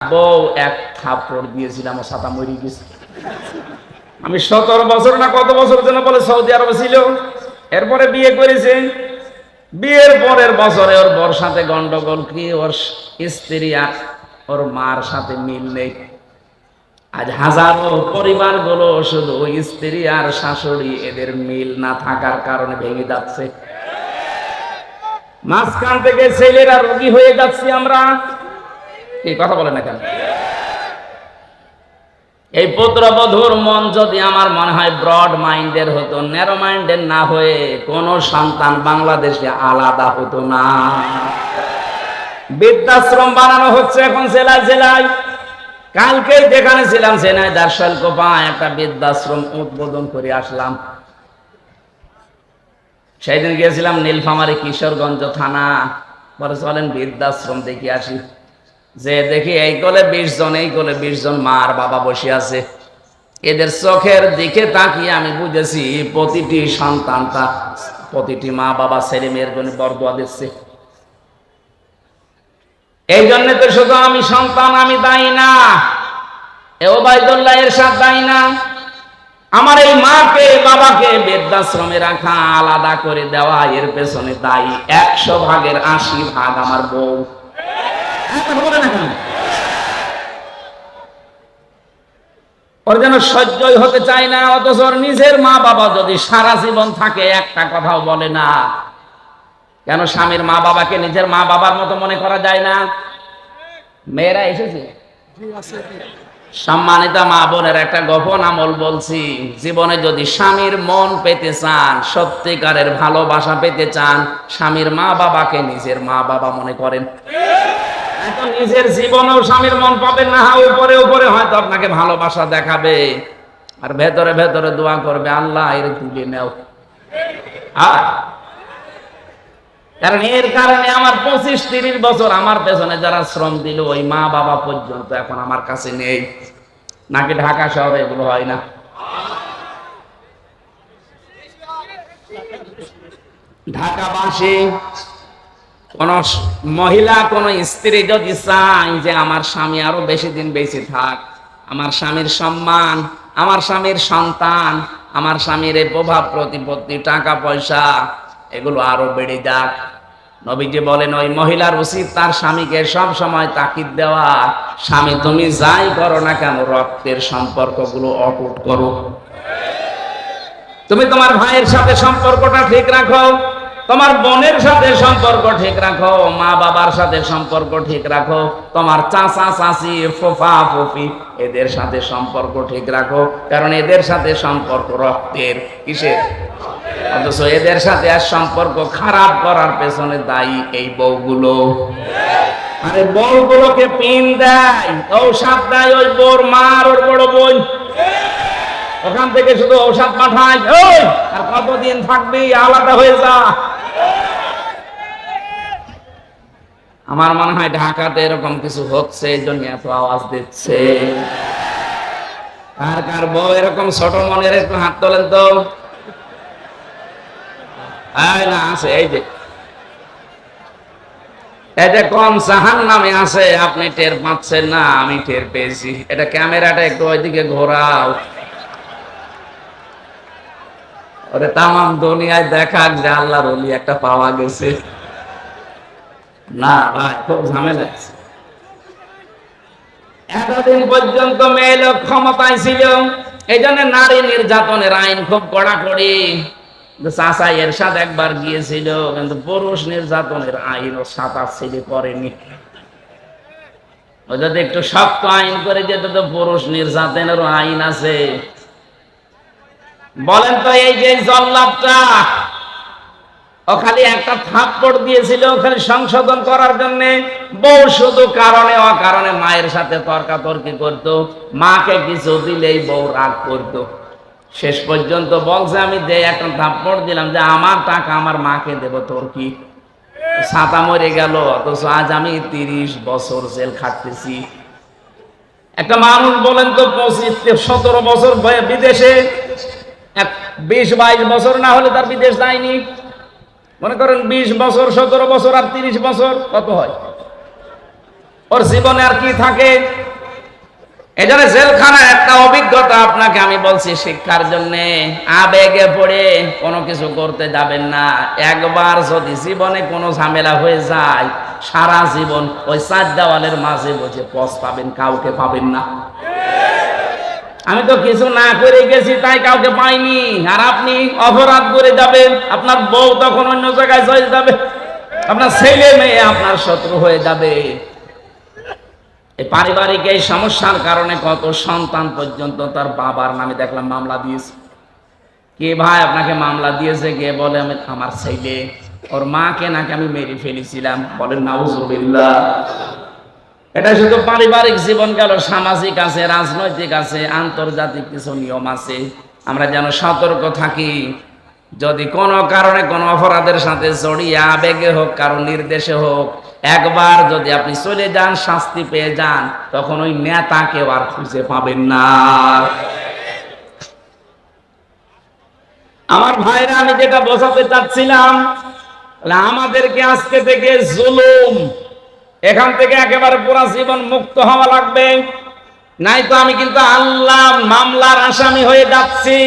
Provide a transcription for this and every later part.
বউ এক থাপড় দিয়েছিলাম ও সাতা মরি গেছে। আমি সতেরো বছর না কত বছর যেন বলে সৌদি আরবে ছিল। এরপরে বিয়ে করেছে। বিয়ের পরের বছরে ওর বর সাথে গন্ডগোল কি, ওর স্ত্রী আর ওর মার সাথে মিল নেই। আজ হাজারো পরিবারগুলো শুধু স্ত্রী আর শাশুড়ি, এদের মিল না থাকার কারণে ভেঙে যাচ্ছে। মাঝখান থেকে ছেলেরা রোগী হয়ে যাচ্ছি আমরা। কি কথা বলে না কেন? এই পুত্রবধূর মন যদি আমার মনে হয় ব্রড মাইন্ডের হতো ন্যারো মাইন্ডের না হয়ে কোন সন্তান বাংলাদেশে আলাদা হতো না। বৃদ্ধাশ্রম বানানো হচ্ছে এখন জেলায় জেলায়। কালকেই যেখানে ছিলাম সেনায় দার্শাল কোপা একটা বৃদ্ধাশ্রম উদ্বোধন করে আসলাম। সেই দিন গিয়েছিলাম নীলফামারী কিশোরগঞ্জ থানা। পরে চলেন বৃদ্ধাশ্রম দেখে আসি। যে দেখি এই কোলে বিশ জন, এই কোলে বিশ জন মা আর বাবা বসে আছে। এদের চোখের দিকে তাকিয়ে আমি বুঝেছি প্রতিটি সন্তানটা প্রতিটি মা বাবা, ছেলে মেয়ের জন্য বরদোয়া দিচ্ছে। এই জন্য তো শুধু আমি সন্তান, আমি দায়ী না। ওবায়দুল্লাহ এর সাথে দায়ী না। আমার এই মাকে, বাবাকে বৃদ্ধাশ্রমে রাখা, আলাদা করে দেওয়া, এর পেছনে দায়ী একশো ভাগের আশি ভাগ আমার বউ হ্যাঁ, কথা বলে না কেন? ওর যেন সহ্যই হতে চায় না, অথচ নিজের মা বাবা যদি সারা জীবন থাকে, একটা কথাও বলে না। কেন স্বামীর মা বাবাকে নিজের মা বাবার মতো মনে করা যায় না? মেয়েরা এসেছে? সম্মানিত মা বোনের একটা গোপন আমল বলছি, জীবনে যদি স্বামীর মন পেতে চান, সত্যিকারের ভালোবাসা পেতে চান, স্বামীর মা বাবাকে নিজের মা বাবা মনে করেন। নিজের জীবনেও স্বামীর মন না উপরে উপরে হয়তো আপনাকে ভালোবাসা দেখাবে। আর ভেতরে ভেতরে দোয়া করবে, আল্লাহ, এর তুলে নেও। কারণ এর কারণে আমার পঁচিশ, তিরিশ বছর আমার পেছনে যারা শ্রম দিল, ওই মা বাবা পর্যন্ত এখন আমার কাছে নেই। নাকি ঢাকা শহরে এগুলো হয় না? ঢাকাবাসী কোন মহিলা, কোন স্ত্রী যদি চায় যে আমার স্বামী আরও বেশি দিন বেঁচে থাক, আমার স্বামীর সম্মান, আমার স্বামীর সন্তান, আমার স্বামীর প্রভাব প্রতিপত্তি, টাকা, পয়সা, এগুলো আরও বেড়ে যাক। নবীজি বলেন, ওই মহিলার উচিত তার স্বামীকে সব সময় তাকিদ দেওয়া। স্বামী, তুমি যাই করো না কেন, রক্তের সম্পর্কগুলো অটুট করো। তুমি তোমার ভাইয়ের সাথে সম্পর্কটা ঠিক রাখো। তোমার বোনের সাথে সম্পর্ক ঠিক রাখো, মা বাবার সাথে সম্পর্ক ঠিক রাখো, তোমার চাচা, চাচি, ফোফা, ফফি, এদের সাথে সম্পর্ক ঠিক রাখো, কারণ এদের সাথে সম্পর্ক রক্তের কিসের? অথচ এদের সাথে আর সম্পর্ক খারাপ করার পেছনে দায়ী এই বউগুলো। আরে বউগুলোকে পিন দেয়, ঔষধ দেয় ওই বোর মার, ওর বড় বোন। ওখান থেকে শুধু ঔষধ পাঠায় আর কতদিন থাকবি? আলাদা হয়ে যা। আমার মনে হয় ঢাকাতে এরকম কিছু হচ্ছে, এই জন্য এত আওয়াজ দিচ্ছে। কার কার বউ এরকম ছোট মনের একটু হাত তোলেন তো। না, আছে, এই যে। এটা কম সাহান নামে আছে, আপনি টের পাচ্ছেন না, আমি টের পেয়েছি। এটা ক্যামেরাটা একটু ওইদিকে ঘোরাও। ওরে তামাম দুনিয়ায় দেখাক যে আল্লাহর অলি একটা পাওয়া গেছে। না, ভাই, খুব ঝামেলা। এতদিন পর্যন্ত মেয়ে লোক ক্ষমতায় ছিল এই নারী নির্যাতনের আইন খুব কড়াকড়ি। চাষা এর সাথে একবার গিয়েছিল, কিন্তু পুরুষ নির্যাতনের আইন ও সাতা ছেলে করেনি ও যদি একটু শক্ত আইন করে যেত তো পুরুষ নির্যাতনেরও আইন আছে। বলেন তো এই যে জল্লাদটা ও খালি একটা থাপ্পড় দিয়েছিল খালি সংশোধন করার জন্য। বউ শুধু কারণে, অকারণে মায়ের সাথে তর্কাতর্কি করত। মাকে কিছু দিলেই বউ রাগ করত। শেষ পর্যন্ত বলছে, আমি যে একটা থাপ্পড় দিলাম যে আমার টাকা আমার মাকে দেব, তোর কি? ছাতা মরে গেল, অথচ আজ আমি তিরিশ বছর জেল খাটতেছি। একটা মানুষ বলেন তো, পঁচিশ সতেরো বছর বিদেশে বিশ বাইশ বছর না হলে তার বিদেশ যায়নি। মনে করেন বিশ বছর, সতেরো বছর আর তিরিশ বছর, কত হয়? ওর জীবনে আর কি থাকে? এজন্য জেলখানার একটা অভিজ্ঞতা আপনাকে আমি বলছি, শিক্ষার জন্য আবেগে পড়ে কোনো কিছু করতে যাবেন না। একবার যদি জীবনে কোনো ঝামেলা হয়ে যায়, সারা জীবন ওই চার দেওয়ালের মাঝে বসে পথ পাবেন কাউকে পাবেন না। আমি তো কিছু না করে গেছি, তাই কাউকে পাইনি। আর আপনি অপরাধ করে যাবেন, আপনার বউ তখন অন্য জায়গায় চলে যাবে। আপনার ছেলে মেয়ে আপনার শত্রু হয়ে যাবে। এই পারিবারিক এই সমস্যার কারণে কত সন্তান পর্যন্ত তার বাবার নামে দেখলাম মামলা দিয়েছে। কে ভাই আপনাকে মামলা দিয়েছে? কে বলে, আমি আমার ছেলে। ওর মাকে নাকি আমি মেরে ফেলেছিলাম। বলেন, নাউজুবিল্লাহ। এটা শুধু পারিবারিক জীবন গেল, সামাজিক আছে, রাজনৈতিক আছে, আন্তর্জাতিক কিছু নিয়ম আছে। আমরা যেন সতর্ক থাকি। যদি কোনো কারণে কোনো অপরাধের সাথে জড়িয়ে আবেগে হোক, কারও নির্দেশে হোক, একবার যদি আপনি চলে যান, শাস্তি পেয়ে যান, তখন ওই নেতাকে আর খুঁজে পাবেন না। আমার ভাইরা, আমি যেটা বোঝাতে চাচ্ছিলাম আমাদেরকে আজকে থেকে জুলুম এখান থেকে একেবারে পুরা জীবন মুক্ত হওয়া লাগবে। নাই তো আমি কিন্তু আল্লাহ মামলার আসামি হয়ে যাচ্ছি।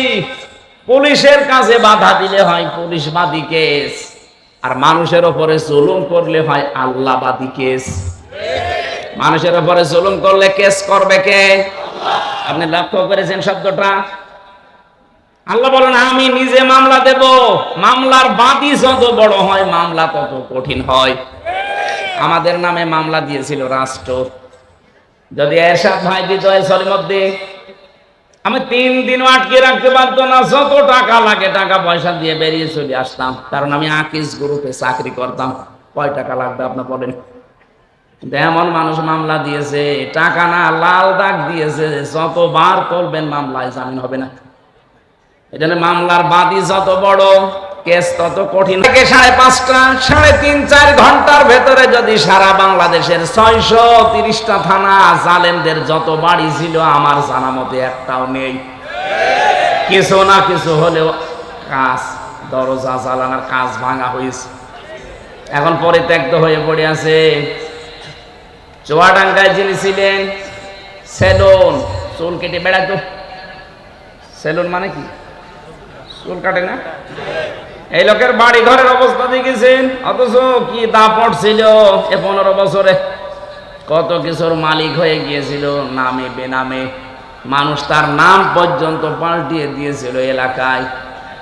পুলিশের কাছে বাধা দিলে হয় পুলিশবাদী কেস। আর মানুষের ওপরে জুলুম করলে হয় আল্লাহবাদী কেস। মানুষের ওপরে জুলুম করলে কেস করবে কে? আপনি লক্ষ্য করেছেন শব্দটা? আল্লাহ বলেন, আমি নিজে মামলা দেব। মামলার বাদী যত বড় হয়, মামলা তত কঠিন হয়। আমাদের নামে মামলা দিয়েছিল রাষ্ট্র। যদি এরশাদ ভাই দিত সলিমদ্দি, আমি তিন দিন আটকে রাখতে পারতো না, যত টাকা লাগে টাকা পয়সা দিয়ে বেরিয়ে চলে আসতাম। কারণ আমি আকিস গ্রুপে চাকরি করতাম। কয় টাকা লাগবে আপনার কিন্তু এমন মানুষ মামলা দিয়েছে, টাকা না, লাল দাগ দিয়েছে, যতবার করবেন মামলায় জামিন হবে না। এটা মামলার বাদী যত বড় কেস তত কঠিন। থেকে সাড়ে পাঁচটা, সাড়ে তিন, চার ঘণ্টার ভেতরে যদি সারা বাংলাদেশের ছয়শো তিরিশটা থানা জালেমদের যত বাড়ি ছিল, আমার জানা মতে একটাও নেই। কিছু না কিছু হলেও কাজ, দরজা জ্বালানোর কাজ ভাঙা হয়েছে। এখন পরিত্যক্ত হয়ে পড়ে আছে। চুয়াডাঙ্গায় যিনি ছিলেন, সেলুন, চুল কেটে বেড়াতো। সেলুন মানে কি? চুল কাটে না? এই লোকের বাড়ি ঘরের অবস্থা দেখেছেন? অথচ কি দাপট ছিল এ পনেরো বছরে? কত কিছুর মালিক হয়ে গিয়েছিল, নামে বেনামে। মানুষ তার নাম পর্যন্ত পাল্টিয়ে দিয়েছিল এলাকায়।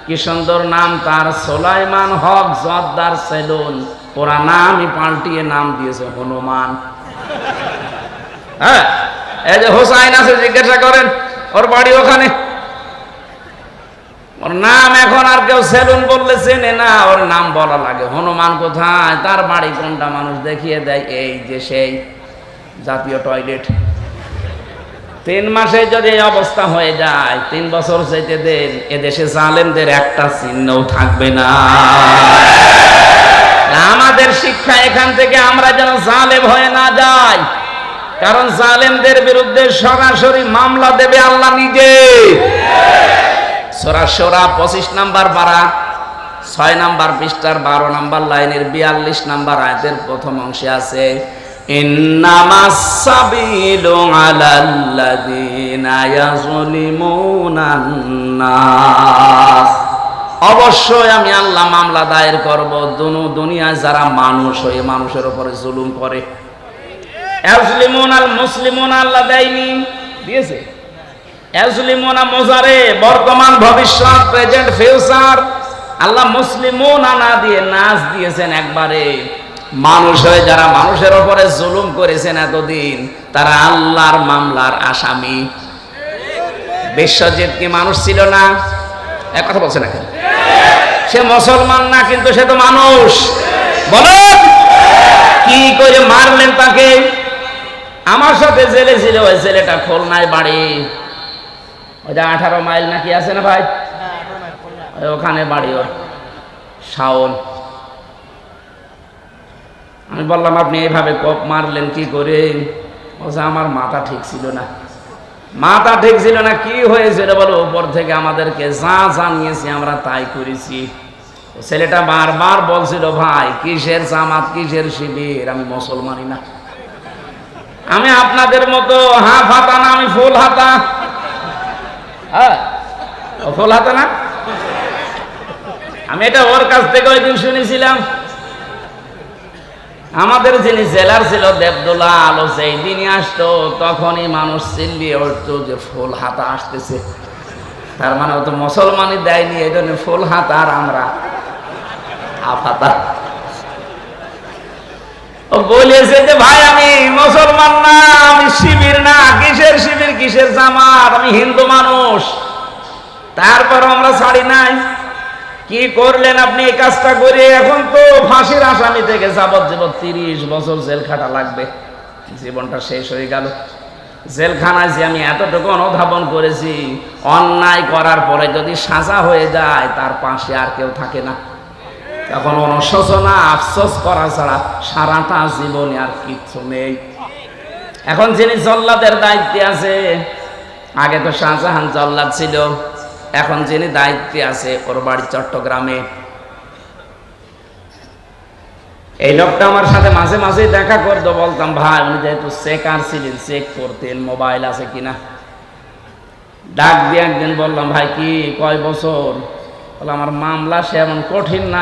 কি সুন্দর নাম তার, সোলাইমান হক জর্দার সেলুন। ওরা নামই পাল্টিয়ে নাম দিয়েছে, হনুমান। হ্যাঁ এই যে হোসাইন আছে, জিজ্ঞাসা করেন, ওর বাড়ি ওখানে? ওর নাম এখন আর কেউ সেলুন বললে চেনে না, ওর নাম বলা লাগে। হনুমান কোথায়? তার বাড়ি কোনটা মানুষ দেখিয়ে দেয়? এই যে সেই জাতীয় টয়লেট। তিন মাসে যদি এই অবস্থা হয়ে যায়, তিন বছর যেতে দেন, এদেশে জালেমদের একটা চিহ্নও থাকবে না। আমাদের শিক্ষা এখান থেকে আমরা যেন জালেম হয়ে না যাই, কারণ জালেমদের বিরুদ্ধে সরাসরি মামলা দেবে আল্লাহ নিজে। সোরা সোরা, পঁচিশ নাম্বার বারা ছয় নাম্বার পৃষ্ঠার বারো নাম্বার লাইনের বিয়াল্লিশ নাম্বার আয়তের প্রথম অংশে আছে অবশ্যই আমি আল্লাহ মামলা দায়ের করব, দুনু দুনিয়ায় যারা মানুষ হয়ে মানুষের উপরে জুলুম করে। ইয়াজলিমুন আল মুসলিমুন আল্লাহ দেয়নি, দিয়েছে? এজলিমোনা মোজারে, বর্তমান ভবিষ্যৎ প্রেজেন্ট ফিউচার আল্লাহ মুসলিমোনা না দিয়ে নাচ দিয়েছেন একবারে। মানুষ হয়ে যারা মানুষের ওপরে জুলুম করেছেন এতদিন, তারা আল্লাহর মামলার আসামি। বিশ্বজিৎ কি মানুষ ছিল না? এক কথা বলছে না সে মুসলমান না, কিন্তু সে তো মানুষ। বলেন, কি করে মারলেন তাকে? আমার সাথে জেলে ছিল, ওই ছেলেটা খুলনায় বাড়ি। ওই যে আঠারো মাইল নাকি আছে না ভাই? ওখানে বাড়ি ওর শাওন। আমি বললাম আপনি এইভাবে কপ মারলেন কি করে? ও যে আমার মাথা ঠিক ছিল না। মাথা ঠিক ছিল না কি হয়েছিল বলো? উপর থেকে আমাদেরকে যা জানিয়েছি আমরা তাই করেছি। ছেলেটা বারবার বলছিল ভাই কিসের জামাত কিসের শিবির? আমি মুসলমানই না। আমি আপনাদের মতো হাফ হাতা না আমি ফুল হাতা। হ্যাঁ ও ফুল না? আমি এটা ওর কাছ থেকে ওই দিন শুনেছিলাম। আমাদের যিনি জেলার ছিল দেবদোলা আলো সেই দিনই আসতো, তখনই মানুষ চিল্লিয়ে উঠতো যে ফুল হাতা আসতেছে। তার মানে ও তো মুসলমানই দেয়নি, এই জন্য ফুল হাতা আর আমরা। হাফ হাতা বলেছে যে, ভাই, আমি মুসলমান না, আমি শিবির না। কিসের শিবির? কিসের জামাত? আমি হিন্দু মানুষ। তারপর আমরা ছাড়ি নাই। কি করলেন আপনি এই কাজটা করে? এখন তো ফাঁসির আসামি থেকে যাবজ্জীবন তিরিশ বছর জেল খাটা লাগবে। জীবনটা শেষ হয়ে গেল। জেলখানায় যে আমি এতটুকু অনুধাবন করেছি, অন্যায় করার পরে যদি সাজা হয়ে যায়, তার পাশে আর কেউ থাকে না। তখন অনুশোচনা আফসোস করা ছাড়া সারাটা জীবনে আর কিচ্ছু নেই। এখন যিনি জল্লাদের দায়িত্বে আছে, আগে তো শাহজাহান জল্লাদ ছিল, এখন যিনি দায়িত্বে আছে ওর বাড়ি চট্টগ্রামে। এই লোকটা আমার সাথে মাঝে মাঝে দেখা করতো, বলতাম, ভাই, উনি যেহেতু চেকার ছিলেন চেক করতেন মোবাইল আছে কিনা? ডাক দিয়ে একদিন বললাম, ভাই, কি, কয় বছর? বলে, আমার মামলা সে এমন কঠিন না